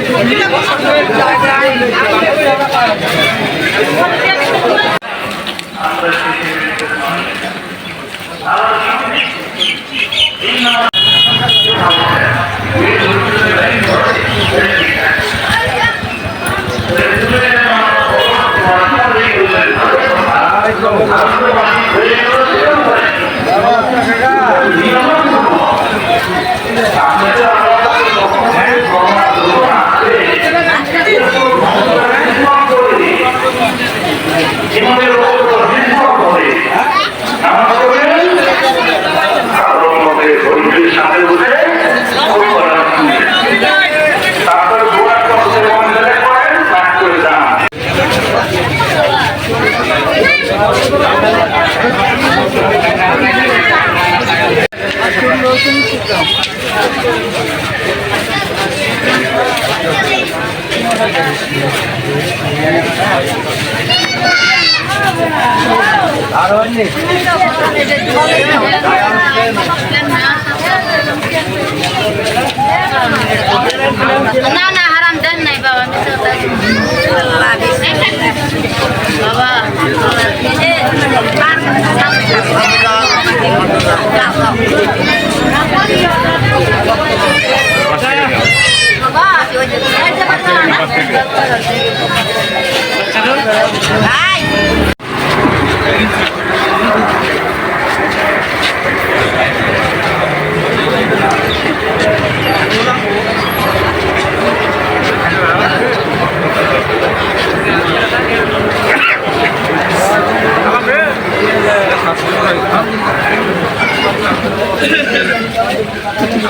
পাঠ করে যান না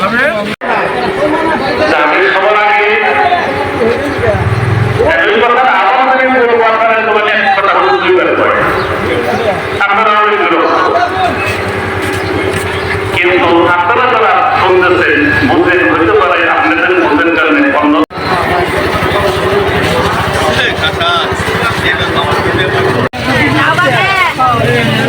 Amen. Yeah.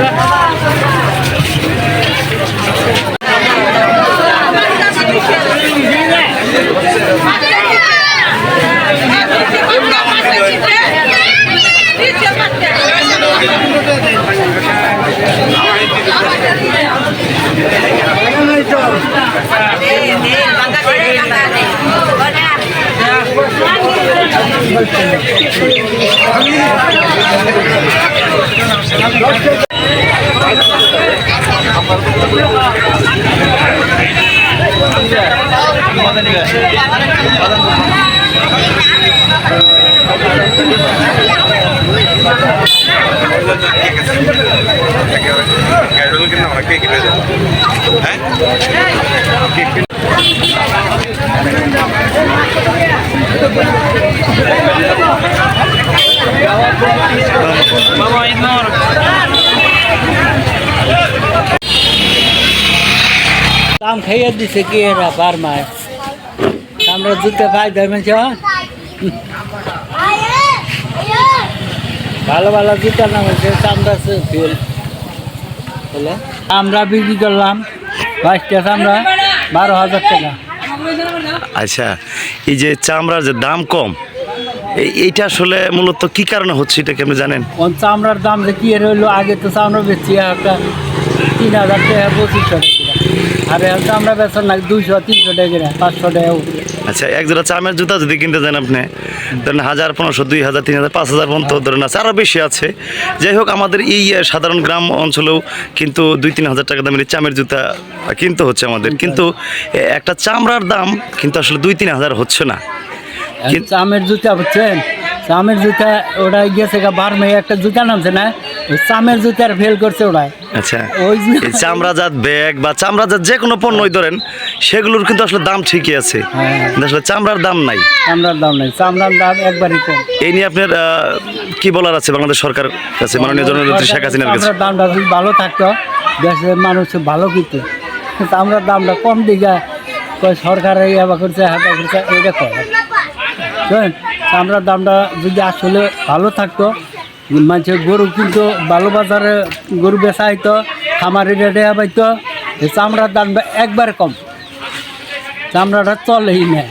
കേക്ക് കേക്ക് দাম খাইয়ে দিছে কি এরা বার মাস আমরা জুতে পাই ধরবেন ভালো ভালো জুতার নাম হচ্ছে চামড়া ফিল বলে আমরা বিক্রি করলাম বাইশটা চামড়া বারো হাজার টাকা। আচ্ছা এই যে চামড়ার যে দাম কম এইটা আসলে মূলত কি কারণে হচ্ছে এটা কি আপনি জানেন? চামড়ার দাম যে কি এর হইল আগে তো চামড়া বেচছি একটা তিন হাজার টাকা পঁচিশশো টাকা। আর এখন চামড়া বেচার না দুইশো তিনশো টাকা পাঁচশো টাকা উপরে। আচ্ছা এক জোড়া চামের জুতা যদি কিনতে যান আপনি ধরেন হাজার পনেরোশো দুই হাজার তিন হাজার পাঁচ হাজার পর্যন্ত ধরেন আছে। আরও বেশি আছে। যাই হোক আমাদের এই সাধারণ গ্রাম অঞ্চলেও কিন্তু দুই তিন হাজার টাকা দামের চামের জুতা কিনতে হচ্ছে আমাদের। কিন্তু একটা চামড়ার দাম কিন্তু আসলে দুই তিন হাজার হচ্ছে না। চামের জুতা বুঝছেন? চামের জুতা ওটা গেছে গা বার মেয়ে একটা জুতা নামছে না? চামের জুতার ফেল করছে ওটাই আচ্ছা ওই চামড়াজাত ব্যাগ বা চামড়াজাত যে কোনো পণ্যই ধরেন সেগুলোর কিন্তু আসলে দাম ঠিকই আছে। কিন্তু আসলে চামড়ার দাম নাই। চামড়ার দাম নেই চামড়ার দাম একবারই কম। এই নিয়ে আপনার কি বলার আছে বাংলাদেশ সরকার কাছে মাননীয় জননেত্রী শেখ হাসিনার কাছে? দামটা ভালো থাকতো দেশের মানুষ ভালো কিনতো। চামড়ার দামটা কম কয় সরকার আবার করছে হাতা করছে এইটা করে চামড়ার দামটা যদি আসলে ভালো থাকতো মানুষের গরু কিন্তু ভালো বাজারে গরু বেচা হইতো, খামারি রেটে পাইতো চামড়ার দাম একবার কম। চামড়াটা চলেই না।